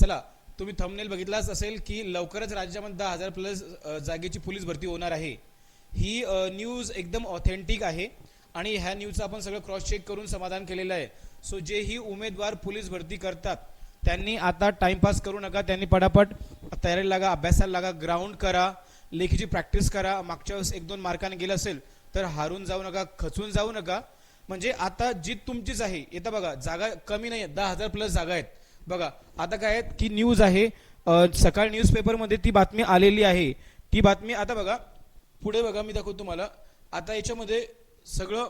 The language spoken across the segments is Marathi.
चला तुम्ही थंबनेल बघितलाच असेल की लवकरच राज्यामध्ये दहा हजार प्लस जागेची पोलीस भरती होणार आहे. ही न्यूज एकदम ऑथेंटिक आहे आणि ह्या न्यूजचं आपण सगळं क्रॉस चेक करून समाधान केलेलं आहे. सो जेही उमेदवार पोलीस भरती करतात त्यांनी आता टाइमपास करू नका त्यांनी पटापट तयारीला लागा अभ्यासाला लागा ग्राउंड करा लेखीची प्रॅक्टिस करा मागच्या वेळेस एक दोन मार्काने गेलं असेल तर हारून जाऊ नका खचून जाऊ नका. म्हणजे आता जीत तुमचीच आहे. येतं बघा जागा कमी नाही आहेत दहा हजार प्लस जागा आहेत. बघा आता काय आहेत की न्यूज आहे सकाळ न्यूजपेपरमध्ये ती बातमी आलेली आहे. ती बातमी आता बघा पुढे बघा मी दाखवतो तुम्हाला. आता याच्यामध्ये सगळं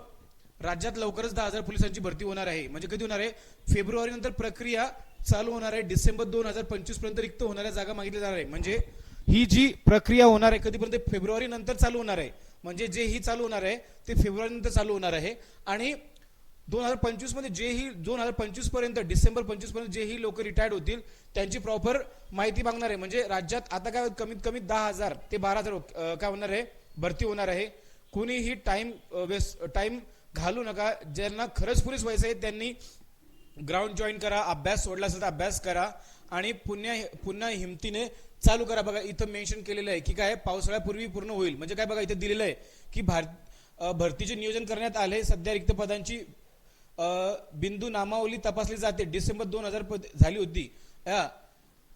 राज्यात लवकरच दहा हजार पोलिसांची भरती होणार आहे. म्हणजे कधी होणार आहे? फेब्रुवारी नंतर प्रक्रिया चालू होणार आहे. डिसेंबर दोन हजार पंचवीसपर्यंत रिक्त होणाऱ्या जागा मागितल्या जाणार आहे. म्हणजे ही जी प्रक्रिया होणार आहे कधीपर्यंत? फेब्रुवारी नंतर चालू होणार आहे. म्हणजे जे ही चालू होणार आहे ते फेब्रुवारी नंतर चालू होणार आहे. आणि दोन हजार पंचवीसमध्ये जेही दोन हजार पंचवीसपर्यंत डिसेंबर पंचवीसपर्यंत जेही लोक रिटायर्ड होतील त्यांची प्रॉपर माहिती मागणार आहे. म्हणजे राज्यात आता काय कमीत कमी दहा हजार ते बारा हजार काय होणार आहे? भरती होणार आहे. कुणीही टाइम वेस्ट टाइम घालू नका. ज्यांना खरंच पोलीस व्हायचं आहे त्यांनी ग्राउंड जॉईन करा अभ्यास सोडला असेल तर अभ्यास करा. आणि पुन्हा पुन्हा हिमतीने चालू करा. बघा इथं मेन्शन केलेलं आहे की काय पावसाळ्यापूर्वी पूर्ण होईल. म्हणजे काय बघा इथे दिलेलं आहे की भार भरतीचे नियोजन करण्यात आले सध्या रिक्त पदांची बिंदू नामावली तपासली जाते. डिसेंबर दोन हजार झाली होती.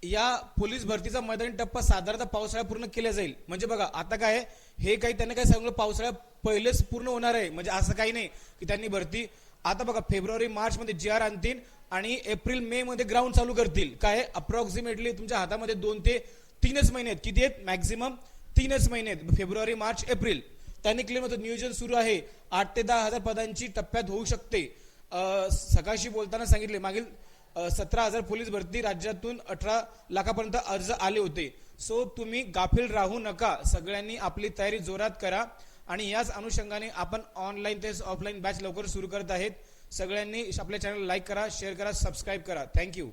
या- पोलीस भरतीचा मैदानी टप्पा साधारणतः पावसाळ्यात पूर्ण केला जाईल. म्हणजे बघा आता काय आहे, हे काही त्यांनी काय सांगितलं? पावसाळ्यात पहिलेच पूर्ण होणार आहे. म्हणजे असं काही नाही की त्यांनी भरती. आता बघा फेब्रुवारी मार्च मध्ये जी आर आणतील आणि एप्रिल मे मध्ये ग्राउंड चालू करतील. काय अप्रॉक्सिमेटली तुमच्या हातामध्ये दोन ते तीनच महिने आहेत. किती आहेत? मॅक्झिमम तीनच महिने आहेत. फेब्रुवारी मार्च एप्रिल. त्यांनी क्लेम होतं नियोजन सुरू आहे. आठ ते दहा हजार पदांची टप्प्यात होऊ शकते. सकाळशी बोलताना सांगितले मागील सतरा हजार पोलीस भरती राज्यातून अठरा लाखापर्यंत अर्ज आले होते. सो तुम्ही गाफील राहू नका. सगळ्यांनी आपली तयारी जोरात करा आणि याच अनुषंगाने आपण ऑनलाईन तेच ऑफलाईन बॅच लवकर सुरू करत आहेत. सगळ्यांनी आपल्या चॅनल लाईक करा शेअर करा सबस्क्राईब करा. Thank you